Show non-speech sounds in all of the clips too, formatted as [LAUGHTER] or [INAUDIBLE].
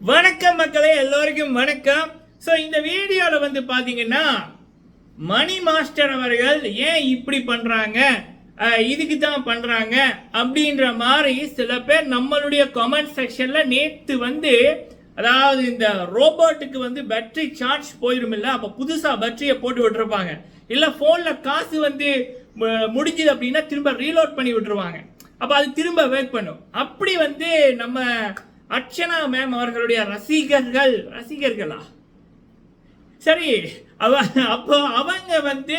வணக்கம் மக்களே எல்லோருக்கும் வணக்கம். ஸோ இந்த வீடியோவில் வந்து பார்த்தீங்கன்னா மணி மாஸ்டர் அவர்கள் ஏன் இப்படி பண்ணுறாங்க இதுக்கு தான் பண்ணுறாங்க அப்படின்ற மாதிரி சில பேர் நம்மளுடைய கமெண்ட் செக்ஷனில் நேற்று வந்து அதாவது இந்த ரோபோட்டுக்கு வந்து பேட்டரி சார்ஜ் போயிடும் இல்லை அப்போ புதுசாக பேட்டரியை போட்டு விட்டுருப்பாங்க. இல்லை ஃபோனில் காசு வந்து மு- முடிஞ்சுது அப்படின்னா திரும்ப ரீலோட் பண்ணி விட்டுருவாங்க. அப்போ அது திரும்ப வேக் பண்ணும். அப்படி வந்து நம்ம அர்ச்சனா மேம் அவர்களுடைய ரசிகர்கள் ரசிகர்களா? சரி அவ அப்போ அவங்க வந்து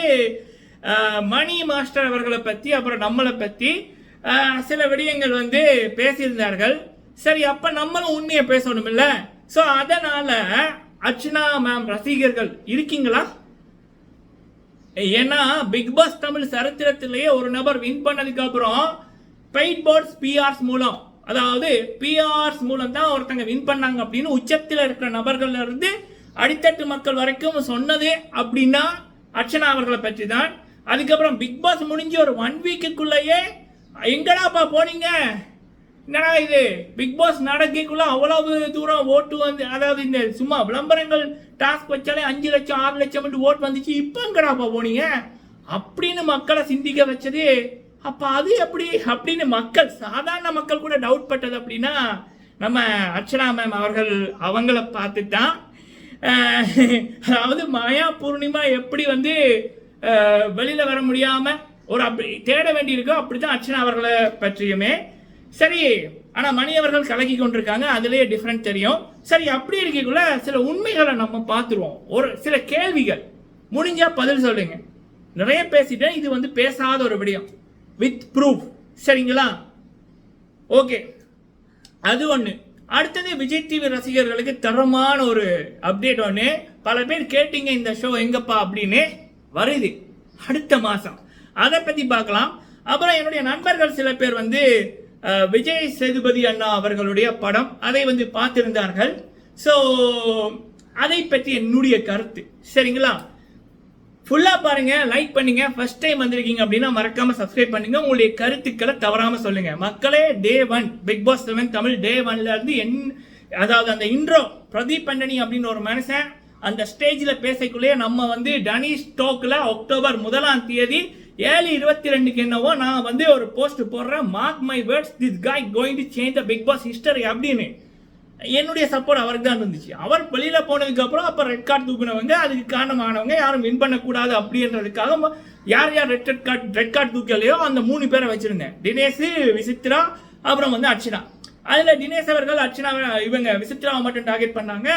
மணி மாஸ்டர் அவர்களை பற்றி அப்புறம் நம்மளை பற்றி சில விடயங்கள் வந்து பேசியிருந்தார்கள். சரி அப்போ நம்மளும் உண்மையை பேசணும் இல்லை ஸோ அதனால் அர்ச்சனா மேம் ரசிகர்கள் இருக்கீங்களா? ஏன்னா பிக் பாஸ் தமிழ் சரித்திரத்திலேயே ஒரு நபர் வின் பண்ணதுக்கு அப்புறம் பெயிட் போர்ட்ஸ் பிஆர்ஸ் மூலம் அதாவது பிஆர்ஸ் மூலம் தான் ஒருத்தங்க வின் பண்ணாங்க அப்படின்னு உச்சத்தில் இருக்கிற நபர்கள்ல இருந்து அடித்தட்டு மக்கள் வரைக்கும் சொன்னது அப்படின்னா அர்ச்சனா அவர்களை பற்றி தான் அதுக்கப்புறம் பிக் பாஸ் முடிஞ்சு ஒரு ஒன் வீக்குக்குள்ளேயே எங்கடாப்பா போனீங்க? என்னடா இது? பிக் பாஸ் நடக்கைக்குள்ள அவ்வளவு தூரம் ஓட்டு வந்து அதாவது இந்த சும்மா விளம்பரங்கள் டாஸ்க் வச்சாலே அஞ்சு லட்சம் ஆறு லட்சம் ஓட்டு வந்துச்சு இப்போ எங்கடாப்பா போனீங்க? அப்படின்னு மக்களை சிந்திக்க வச்சது அப்போ அது எப்படி? அப்படின்னு மக்கள் சாதாரண மக்கள் கூட டவுட் பட்டது அப்படின்னா நம்ம அர்ச்சனா மேம் அவர்கள் அவங்கள பார்த்துட்டு தான் அதாவது மாயா பூர்ணிமா எப்படி வந்து வெளியில் வர முடியாமல் ஒரு அப்படி தேட வேண்டியிருக்கோ அப்படிதான் அர்ச்சனா அவர்களை பற்றியுமே. சரி ஆனால் மணி அவர்கள் கலக்கி கொண்டிருக்காங்க அதுலேயே டிஃப்ரெண்ட் தெரியும். சரி அப்படி இருக்கக்குள்ள சில உண்மைகளை நம்ம பார்த்துருவோம். ஒரு சில கேள்விகள். முடிஞ்சால் பதில் சொல்லுங்க. நிறைய பேசிட்டேன் இது வந்து பேசாத ஒரு விடயம். வித் ப்ரூஃப் சரிங்களா? ஓகே அது ஒன்று அடுத்தது விஜய் டிவி ரசிகர்களுக்கு தரமான ஒரு அப்டேட் ஒன்று பல பேர் கேட்டீங்க இந்த ஷோ எங்கப்பா? அப்படின்னு வருது. அடுத்த மாதம் அதை பற்றி பார்க்கலாம். அப்புறம் என்னுடைய நண்பர்கள் சில பேர் வந்து விஜய் சேதுபதி அண்ணா அவர்களுடைய படம். அதை வந்து பார்த்திருந்தார்கள். ஸோ அதை பற்றி என்னுடைய கருத்து. சரிங்களா? ஃபுல்லாக பாருங்கள் லைக் பண்ணுங்கள் ஃபஸ்ட் டைம் வந்திருக்கீங்க அப்படின்னா மறக்காமல் சப்ஸ்கிரைப் பண்ணுங்கள் உங்களுடைய கருத்துக்களை தவறாமல் சொல்லுங்கள் மக்களே day one Bigg Boss seven Tamil day ஒன்லேருந்து என் அதாவது அந்த இன்ட்ரோ பிரதீப் பண்டனி அப்படின்னு ஒரு மனுஷன் அந்த ஸ்டேஜில் பேசக்குள்ளேயே நம்ம வந்து டனி ஸ்டோக்கில் அக்டோபர் முதலாம் தேதி ஏழு இருபத்தி ரெண்டுக்கு என்னவோ நான் வந்து ஒரு போஸ்ட் போடுறேன். Mark my words this guy going to change the Bigg Boss history அப்படின்னு. என்னுடைய சப்போர்ட் அவருக்கு தான் இருந்துச்சு. அவர் வெளியில் போனதுக்கப்புறம் அப்போ ரெட் கார்டு தூக்குனவங்க அதுக்கு காரணமானவங்க யாரும் வின் பண்ணக்கூடாது அப்படின்றதுக்காக யார் யார் red red card red card தூக்கலையோ அந்த மூணு பேரை வச்சுருந்தேன். தினேஷ் விசித்ரா அப்புறம் வந்து அர்ச்சனா. அதில் தினேஷ் அவர்கள் அர்ச்சனா இவங்க விசித்ராவை மட்டும் டார்கெட் பண்ணாங்க.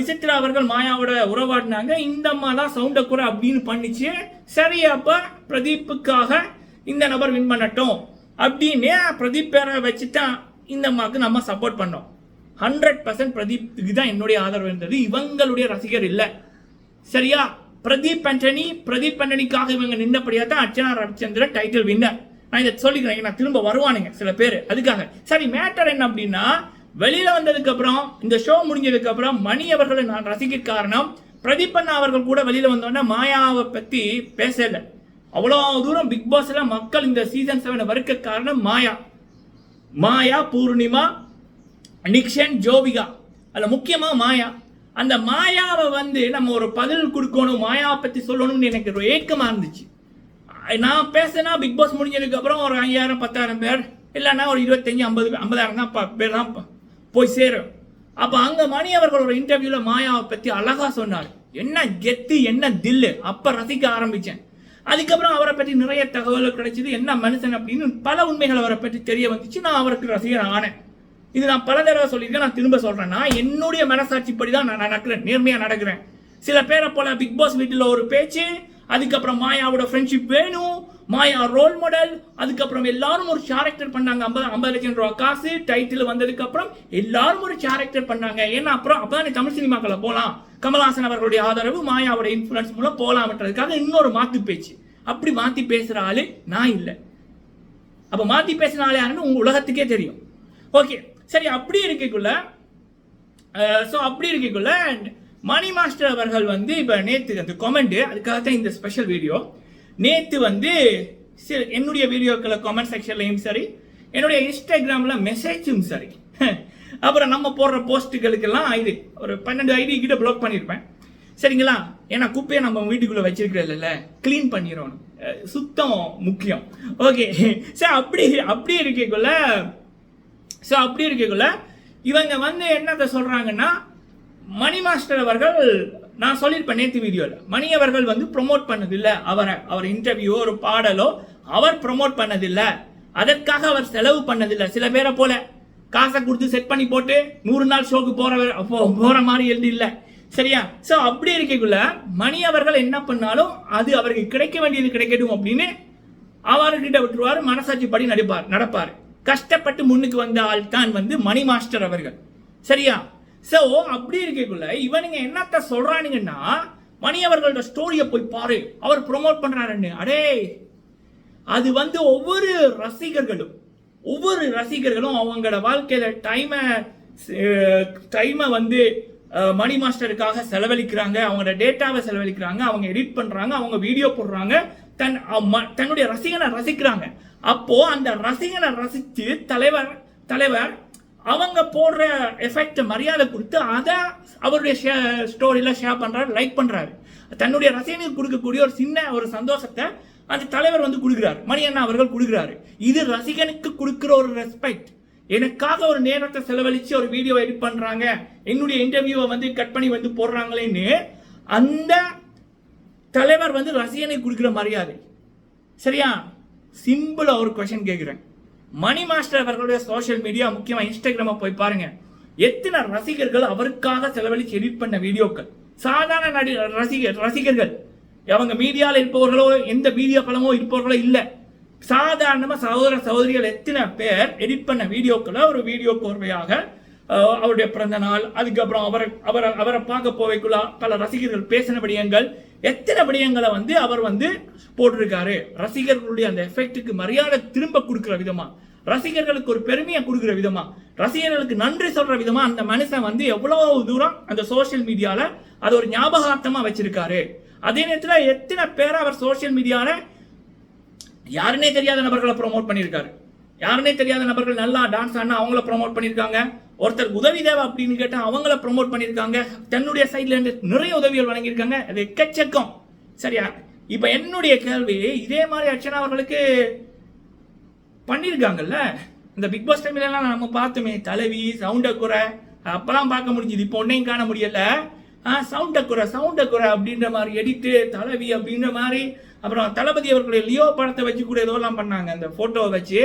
விசித்ரா அவர்கள் மாயாவோட உறவாடினாங்க. இந்த அம்மா தான் சவுண்டை குறை அப்படின்னு பண்ணிச்சு. சரி அப்போ பிரதீப்புக்காக இந்த நபர் வின் பண்ணட்டும் அப்படின்னு பிரதீப் பேரை வச்சு தான் இந்த அம்மாவுக்கு நம்ம சப்போர்ட் பண்ணோம். ஹண்ட்ரட் பர்சன்ட் பிரதீப்க்கு தான் என்னுடைய ஆதரவு இருந்தது இவங்களுடைய ரசிகர் இல்லை. சரியா? பிரதீப் ஆண்டனி பிரதீப் ஆண்டனிக்காக இவங்க நின்னபடியா தான் அர்ச்சனா ரவிச்சந்திரன் டைட்டில் வின்னர் நான் இதை சொல்லிக்கிறேன். நான் திரும்ப வருவானுங்க சில பேர். அதுக்காக. சரி மேட்டர் என்ன அப்படின்னா வெளியில வந்ததுக்கு அப்புறம் இந்த ஷோ முடிஞ்சதுக்கு அப்புறம் மணி அவர்களை நான் ரசிக்க காரணம் பிரதீப் அண்ணா அவர்கள் கூட வெளியில வந்தோடனே மாயாவை பத்தி பேசல. அவ்வளோ தூரம் பிக் பாஸ்ல மக்கள் இந்த சீசன் செவனை வறுக்க காரணம் மாயா. மாயா பூர்ணிமா நிக்ஷன் ஜோபிகா அதில் முக்கியமாக மாயா. அந்த மாயாவை வந்து நம்ம ஒரு பதில் கொடுக்கணும் மாயாவை பற்றி சொல்லணும்னு எனக்கு ஒரு ஏக்கமாக இருந்துச்சு. நான் பேசினா பிக் பாஸ் முடிஞ்சதுக்கப்புறம் ஒரு ஐயாயிரம் பத்தாயிரம் பேர் இல்லைன்னா ஒரு இருபத்தஞ்சி ஐம்பது ஐம்பதாயிரம் தான் பேர் தான் போய் சேரும். அப்போ அங்கே மணி அவர்கள் ஒரு இன்டர்வியூவில் மாயாவை பற்றி அழகாக சொன்னார். என்ன கெத்து என்ன தில்லு. அப்போ ரசிக்க ஆரம்பித்தேன் அதுக்கப்புறம் அவரை பற்றி நிறைய தகவல்கள் கிடைச்சிது என்ன மனுஷன் அப்படின்னு பல உண்மைகள் அவரை பற்றி தெரிய வந்துச்சு. நான் அவருக்கு ரசிகர் ஆனேன் இது நான் பல தடவை சொல்லியிருக்கேன் நான் திரும்ப சொல்கிறேன்னா நான் என்னுடைய மனசாட்சிப்படி தான் நான் நடக்கிறேன் நேர்மையாக நடக்கிறேன். சில பேரை போல பிக் பாஸ் வீட்டில் ஒரு பேச்சு அதுக்கப்புறம் மாயாவோட ஃப்ரெண்ட்ஷிப் வேணும் மாயா ரோல் மாடல் அதுக்கப்புறம் எல்லாரும் ஒரு கேரக்டர் பண்ணாங்க ஐம்பது ஐம்பது லட்சம் ரூபா காசு டைட்டில் வந்ததுக்கப்புறம் எல்லாரும் ஒரு கேரக்டர் பண்ணாங்க. ஏன்னா அப்புறம் அப்பதான் நீ தமிழ் சினிமாக்களை போகலாம் கமல்ஹாசன் அவர்களுடைய ஆதரவு மாயாவோட இன்ஃபுளுன்ஸ் மூலம் போகலாம்ன்றதுக்காக இன்னொரு மாற்று பேச்சு. அப்படி மாற்றி பேசுகிற ஆளு நான் இல்லை. அப்போ மாற்றி பேசின ஆள் யாருன்னு உங்கள் உலகத்துக்கே தெரியும். ஓகே சரி அப்படி இருக்கக்குள்ள ஸோ அப்படி இருக்கக்குள்ள மணி மாஸ்டர் அவர்கள் வந்து இப்போ நேற்று அந்த கமெண்ட் அதுக்காக தான் இந்த ஸ்பெஷல் வீடியோ நேற்று வந்து சரி என்னுடைய வீடியோக்களை கமெண்ட் செக்ஷன்லையும் சரி என்னுடைய இன்ஸ்டாகிராமில் மெசேஜும் சரி. [LAUGHS] அப்புறம் நம்ம போடுற போஸ்ட்டுகளுக்கெல்லாம் இது ஒரு பன்னெண்டு ஐடி கிட்ட ப்ளாக் பண்ணியிருப்பேன் சரிங்களா? ஏன்னா குப்பையை நம்ம வீட்டுக்குள்ளே வச்சிருக்கிறதில்ல க்ளீன் பண்ணிடணும். சுத்தம் முக்கியம். ஓகே [LAUGHS] சரி அப்படி அப்படி இருக்கக்குள்ள ஸோ அப்படி இருக்கக்குள்ள இவங்க வந்து என்னத்தை சொல்கிறாங்கன்னா மணி மாஸ்டர் அவர்கள் நான் சொல்லியிருப்பேன் நேற்று வீடியோவில் மணி அவர்கள் வந்து ப்ரொமோட் பண்ணதில்லை. அவரை அவர் இன்டர்வியூ ஒரு பாடலோ அவர் ப்ரொமோட் பண்ணதில்லை. அதற்காக அவர் செலவு பண்ணதில்லை. சில பேரை போல காசை கொடுத்து செட் பண்ணி போட்டு நூறு நாள் ஷோக்கு போகிற போகிற மாதிரி எழுதி இல்லை. சரியா? ஸோ அப்படி இருக்கக்குள்ள மணி அவர்கள் என்ன பண்ணாலும் அது அவருக்கு கிடைக்க வேண்டியது கிடைக்கட்டும் அப்படின்னு அவர்கிட்ட விட்டுருவார். மனசாட்சி படி நடிப்பார் நடப்பார். கஷ்டப்பட்டு முன்னுக்கு வந்த ஆள் தான் வந்து மணி மாஸ்டர் அவர்கள். சரியா? சோ அப்படி இருக்கக்குள்ள இவனுங்க என்னத்த சொல்றானுங்கன்னா மணி அவர்களோட ஸ்டோரியை போய் பாரு. அவர் ப்ரொமோட் பண்றாருன்னு. அடே! அது வந்து ஒவ்வொரு ரசிகர்களும் ஒவ்வொரு ரசிகர்களும் அவங்களோட வாழ்க்கையில டைமை டைமை வந்து மணி மாஸ்டருக்காக செலவழிக்கிறாங்க. அவங்களோட டேட்டாவை செலவழிக்கிறாங்க. அவங்க எடிட் பண்றாங்க. அவங்க வீடியோ போடுறாங்க. தன் தன்னுடைய ரசிகனை ரசிக்கிறாங்க. அப்போ அந்த ரசிகனை ரசித்து தலைவர் தலைவர் அவங்க போடுற எஃபெக்ட் மரியாதை கொடுத்து அதை அவருடைய ஷே ஸ்டோரியில் ஷேர் பண்ணுறாரு லைக் பண்ணுறாரு தன்னுடைய ரசிகனுக்கு கொடுக்கக்கூடிய ஒரு சின்ன ஒரு சந்தோஷத்தை அந்த தலைவர் வந்து கொடுக்குறாரு. மணியண்ணா அவர்கள் கொடுக்குறாரு. இது ரசிகனுக்கு கொடுக்குற ஒரு ரெஸ்பெக்ட் எனக்காக ஒரு நேரத்தை செலவழித்து ஒரு வீடியோ எடிட் பண்ணுறாங்க என்னுடைய இன்டர்வியூவை வந்து கட் பண்ணி வந்து போடுறாங்களேன்னு அந்த தலைவர் வந்து ரசிகனுக்கு கொடுக்குற மரியாதை. சரியா? சிம்பிளாக ஒரு கொஷின் கேட்குறேன் மணி மாஸ்டர் அவர்களுடைய சோஷியல் மீடியா முக்கியமாக இன்ஸ்டாகிராமை போய் பாருங்க. எத்தனை ரசிகர்கள் அவருக்காக செலவழிச்சு எடிட் பண்ண வீடியோக்கள்? சாதாரண நடி ரசிகர் ரசிகர்கள். அவங்க மீடியாவில் இருப்பவர்களோ எந்த மீடியா பலமோ இருப்பவர்களோ இல்லை. சாதாரணமாக சகோதர சகோதரிகள் எத்தனை பேர் எடிட் பண்ண வீடியோக்களை ஒரு வீடியோ கோர்வையாக அவருடைய பிறந்த நாள் அதுக்கப்புறம் அவரை அவரை அவரை பார்க்க போவைக்குள்ள பல ரசிகர்கள் பேசின விடயங்கள் எத்தனை விடயங்களை வந்து அவர் வந்து போட்டிருக்காரு? ரசிகர்களுடைய அந்த எஃபெக்ட்டுக்கு மரியாதை திரும்ப கொடுக்குற விதமா? ரசிகர்களுக்கு ஒரு பெருமையை கொடுக்குற விதமா? ரசிகர்களுக்கு நன்றி சொல்ற விதமா? அந்த மனுஷன் வந்து எவ்வளவு தூரம் அந்த சோஷியல் மீடியால அது ஒரு ஞாபகார்த்தமா வச்சிருக்காரு. அதே நேரத்தில் எத்தனை பேரை அவர் சோஷியல் மீடியால யாருனே தெரியாத நபர்களை ப்ரொமோட் பண்ணியிருக்காரு. யாருன்னே தெரியாத நபர்கள் நல்லா டான்ஸ் ஆடினா அவங்கள ப்ரொமோட் பண்ணியிருக்காங்க ஒருத்தர் உதவி தேவை அப்படின்னு கேட்டால் அவங்கள ப்ரொமோட் பண்ணியிருக்காங்க தன்னுடைய சைட்லேருந்து நிறைய உதவிகள் வழங்கியிருக்காங்க. அது எக்கச்சக்கம். சரியா? இப்போ என்னுடைய கேள்வி இதே மாதிரி அர்ச்சனா அவர்களுக்கு பண்ணியிருக்காங்கல்ல இந்த பிக் பாஸ் டைம்ல நம்ம பார்த்தோமே தலைவி சவுண்டை குறை அப்பெல்லாம் பார்க்க முடிஞ்சுது. இப்போ ஒன்றையும் காண முடியல. சவுண்டை குறை சவுண்டை குறை அப்படின்ற மாதிரி எடிட்டு தலைவி அப்படின்ற மாதிரி அப்புறம் தளபதி அவர்களுடைய லியோ படத்தை வச்சு கூட ஏதோலாம் பண்ணாங்க. அந்த ஃபோட்டோவை வச்சு.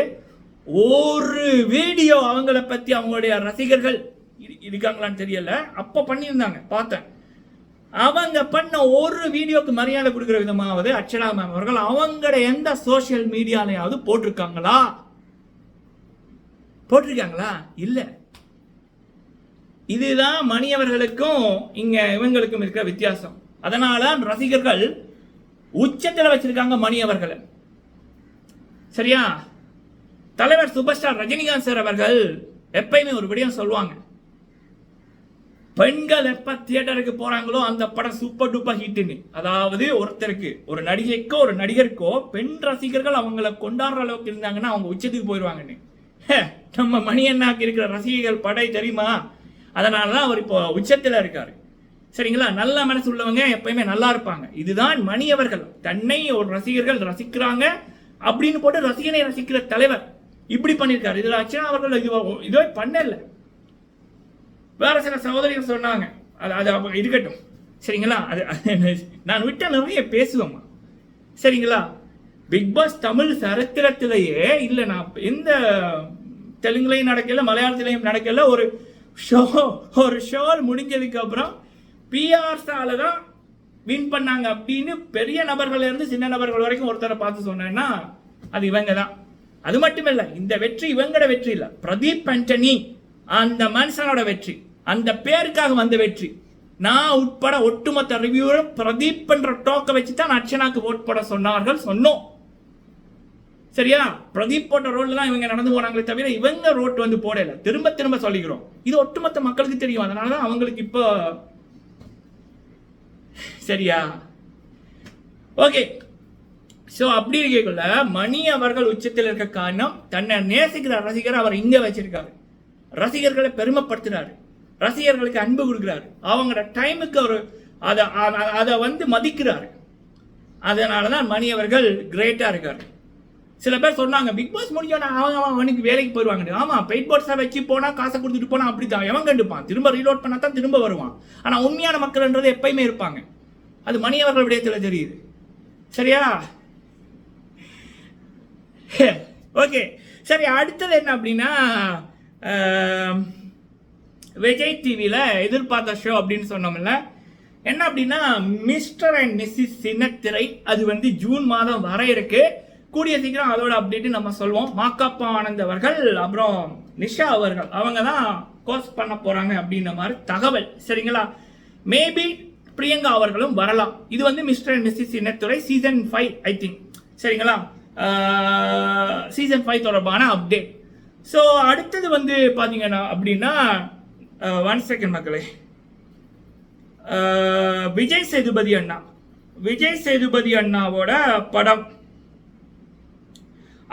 ஒரு வீடியோ அவங்கள பற்றி அவங்களுடைய ரசிகர்கள் இரு- இருக்காங்களான்னு தெரியல. அப்போ பண்ணியிருந்தாங்க. பார்த்தேன். அவங்க பண்ண ஒரு வீடியோக்கு மரியாதை கொடுக்குற விதமாவது அக்ஷரா மேம் அவர்கள் அவங்களோட எந்த சோஷியல் மீடியாலையாவது போட்டிருக்காங்களா? போட்டிருக்காங்களா? இல்லை. இதுதான் மணியவர்களுக்கும் இங்க இவங்களுக்கும் இருக்கிற வித்தியாசம். அதனால ரசிகர்கள் உச்சத்தில் வச்சிருக்காங்க மணியவர்களை. சரியா? தலைவர் சூப்பர் ஸ்டார் ரஜினிகாந்த் சார் அவர்கள் எப்பயுமே ஒரு விடயம் சொல்லுவாங்க. பெண்கள் எப்ப தியேட்டருக்கு போறாங்களோ அந்த படம் சூப்பர் டூப்பர் ஹிட்னு அதாவது ஒருத்தருக்கு ஒரு நடிகைக்கோ ஒரு நடிகருக்கோ பெண் ரசிகர்கள் அவங்கள கொண்டாடுற அளவுக்கு இருந்தாங்கன்னா அவங்க உச்சத்துக்கு போயிடுவாங்கன்னு. ஹே, நம்ம மணி அண்ணாக்கு இருக்கிற ரசிகர்கள் படை தெரியுமா? அதனால தான் அவர் இப்போ உச்சத்தில் இருக்காரு. சரிங்களா? நல்ல மனசு உள்ளவங்க எப்பயுமே நல்லா இருப்பாங்க. இதுதான் மணி அவர்கள். தன்னை ஒரு ரசிகர்கள் ரசிக்கிறாங்க அப்படின்னு போட்டு ரசிகனை ரசிக்கிற தலைவர். இப்படி பண்ணியிருக்காரு. இதில் அர்ச்சனா அவர்கள் இது இதுவே பண்ணல. வேற சில சகோதரிகள் சொன்னாங்க. அது அது அவங்க இருக்கட்டும். சரிங்களா? அது அது நான் விட்ட நிறைய பேசுவேம்மா. சரிங்களா? பிக் பாஸ் தமிழ் சரித்திரத்திலேயே இல்லை நான் எந்த தெலுங்குலையும் நடக்கல மலையாளத்திலையும் நடக்கல ஒரு ஷோ ஒரு ஷோல் முடிஞ்சதுக்கு அப்புறம் பிஆர்ஸால தான் வின் பண்ணாங்க அப்படின்னு பெரிய நபர்கள்ல இருந்து சின்ன நபர்கள் வரைக்கும் ஒருத்தரை பார்த்து சொன்னேன்னா அது இவங்க தான். அது மட்டும் இந்த வெற்றி இவங்களோட வெற்றி இல்லை. பிரதீப் ஆண்டனி அந்த மனுஷனோட வெற்றி அந்த பேருக்காக வந்த வெற்றி. நான் உட்பட ஒட்டுமொத்த ரிவ்யூரும் பிரதீப் என்ற டோக்கை வச்சு தான் அர்ச்சனாக்கு ஓட் போட சொன்னார்கள் சொன்னோம். சரியா? பிரதீப் போட்ட ரோட்ல தான் இவங்க நடந்து போனாங்களே தவிர இவங்க ரோட் வந்து போடல. திரும்ப திரும்ப சொல்லிக்கிறோம். இது ஒட்டுமொத்த மக்களுக்கு தெரியும். அதனால தான் அவங்களுக்கு இப்போ சரியா? ஓகே ஸோ அப்படி இருக்கக்குள்ள மணி அவர்கள் உச்சத்தில் இருக்க காரணம் தன்னை நேசிக்கிற ரசிகர் அவர் இங்கே வச்சிருக்காரு. ரசிகர்களை பெருமைப்படுத்துறாரு. ரசிகர்களுக்கு அன்பு கொடுக்குறாரு. அவங்களோட டைமுக்கு அவர் அதை அதை வந்து மதிக்கிறாரு. அதனால தான் மணி அவர்கள் கிரேட்டாக இருக்கார். சில பேர் சொன்னாங்க பிக் பாஸ் முடிஞ்சோன்னா அவங்க அவன் அவனுக்கு வேலைக்கு போயிடுவாங்க ஆமாம் பெயிட் பாட்ஸாக வச்சு போனால் காசை கொடுத்துட்டு போனால் அப்படி தான் எவன் கண்டுப்பான்? திரும்ப ரீலோட் பண்ணால் தான் திரும்ப வருவான். ஆனால் உண்மையான மக்கள்ன்றது எப்பயுமே இருப்பாங்க. அது மணி அவர்கள் விடயத்தில் தெரியுது. சரியா? [LAUGHS] ஓகே சரி அடுத்தது என்ன அப்படின்னா விஜய் டிவியில் எதிர்பார்த்த ஷோ அப்படின்னு சொன்னோம்ல. என்ன அப்படின்னா மிஸ்டர் அண்ட் மிஸ்ஸிஸ் சின்னத்திரை அது வந்து ஜூன் மாதம் வர இருக்கு. கூடிய சீக்கிரம் அதோட அப்டேட்டு நம்ம சொல்வோம். மாக்காப்பா ஆனந்த் அவர்கள் அப்புறம் நிஷா அவர்கள் அவங்க தான் கோர்ஸ் பண்ண போகிறாங்க அப்படின்ற மாதிரி தகவல். சரிங்களா? மேபி பிரியங்கா அவர்களும் வரலாம். இது வந்து mister and missus Chinnathirai season five I think சரிங்களா? சீசன் ஃபைவ் தொடர்பான அப்டேட் ஸோ அடுத்தது வந்து பார்த்தீங்கன்னா அப்படின்னா ஒன் செகண்ட் மக்களே. விஜய் சேதுபதி அண்ணா. விஜய் சேதுபதி அண்ணாவோட படம்.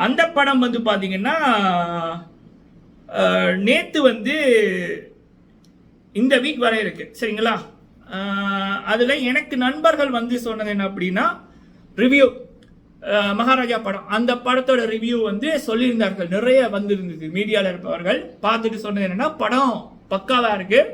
அந்த படம் வந்து பார்த்தீங்கன்னா நேற்று வந்து இந்த வீக் வர இருக்கு. சரிங்களா? அதில் எனக்கு நண்பர்கள் வந்து சொன்னது என்ன அப்படின்னா ரிவ்யூ மகாராஜா படம். அந்த படத்தோட ரிவ்யூ வந்து சொல்லியிருந்தார்கள். நிறைய வந்திருந்தது. மீடியாவில் இருப்பவர்கள் பார்த்துட்டு சொன்னது என்னன்னா படம் பக்காவாக இருக்குது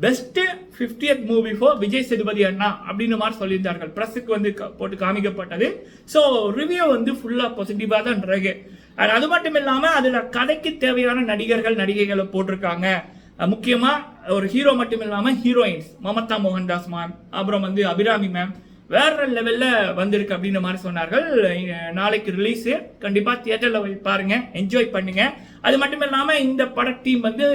best fiftieth movie for Vijay Sethupathi அண்ணா அப்படின்னு மாதிரி சொல்லியிருந்தார்கள். ப்ரெஸ்ஸுக்கு வந்து க- போட்டு காமிக்கப்பட்டது. ஸோ ரிவ்யூ வந்து ஃபுல்லாக பாசிட்டிவாக தான் இருக்கு. அண்ட் அது மட்டும் இல்லாமல் அதில் கதைக்கு தேவையான நடிகர்கள் நடிகைகளை போட்டிருக்காங்க. முக்கியமாக ஒரு ஹீரோ மட்டும் இல்லாமல் ஹீரோயின்ஸ் மமதா மோகன்தாஸ் மேம் அப்புறம் வந்து அபிராமி மேம் வேற லெவல்ல வந்திருக்கு அப்படின்ற மாதிரி சொன்னார்கள். நாளைக்கு ரிலீஸ் கண்டிப்பா தியேட்டர்ல போய் பாருங்க. என்ஜாய் பண்ணுங்க. அது மட்டும் இல்லாம இந்த பட டீம் வந்து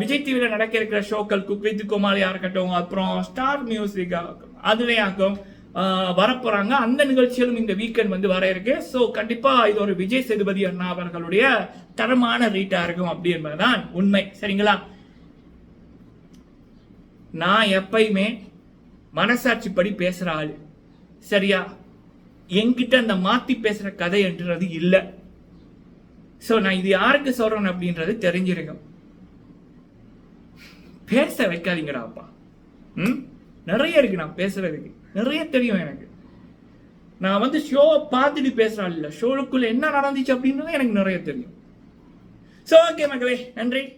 விஜய் டிவியில நடக்க இருக்கிற ஷோக்கள் குக்வித் வித் இருக்கட்டும் அப்புறம் ஸ்டார் மியூசிக் அதுலயாக்கும் வரப்போறாங்க. அந்த நிகழ்ச்சியிலும் இந்த வீக்கெண்ட் வந்து வர இருக்கு. ஸோ கண்டிப்பா இது ஒரு விஜய் சேதுபதி அண்ணா அவர்களுடைய தரமான ரீட்டா இருக்கும் அப்படி என்பதுதான் உண்மை. சரிங்களா? நான் எப்பயுமே மனசாட்சிப்படி பேசுகிற ஆள். சரியா? என்கிட்ட அந்த மாற்றி பேசுகிற கதை என்றது இல்லை. ஸோ நான் இது யாருக்கு சொல்கிறேன் அப்படின்றது தெரிஞ்சிருக்கும் பேச வைக்காதீங்கடா அப்பா. ம்? நிறைய இருக்கு நான் பேசுறதுக்கு. நிறைய தெரியும் எனக்கு. நான் வந்து ஷோவை பார்த்துட்டு பேசுறேன் இல்லை. ஷோவுக்குள்ள என்ன நடந்துச்சு அப்படின்றது எனக்கு நிறைய தெரியும். ஸோ ஓகே மக்களே நன்றி.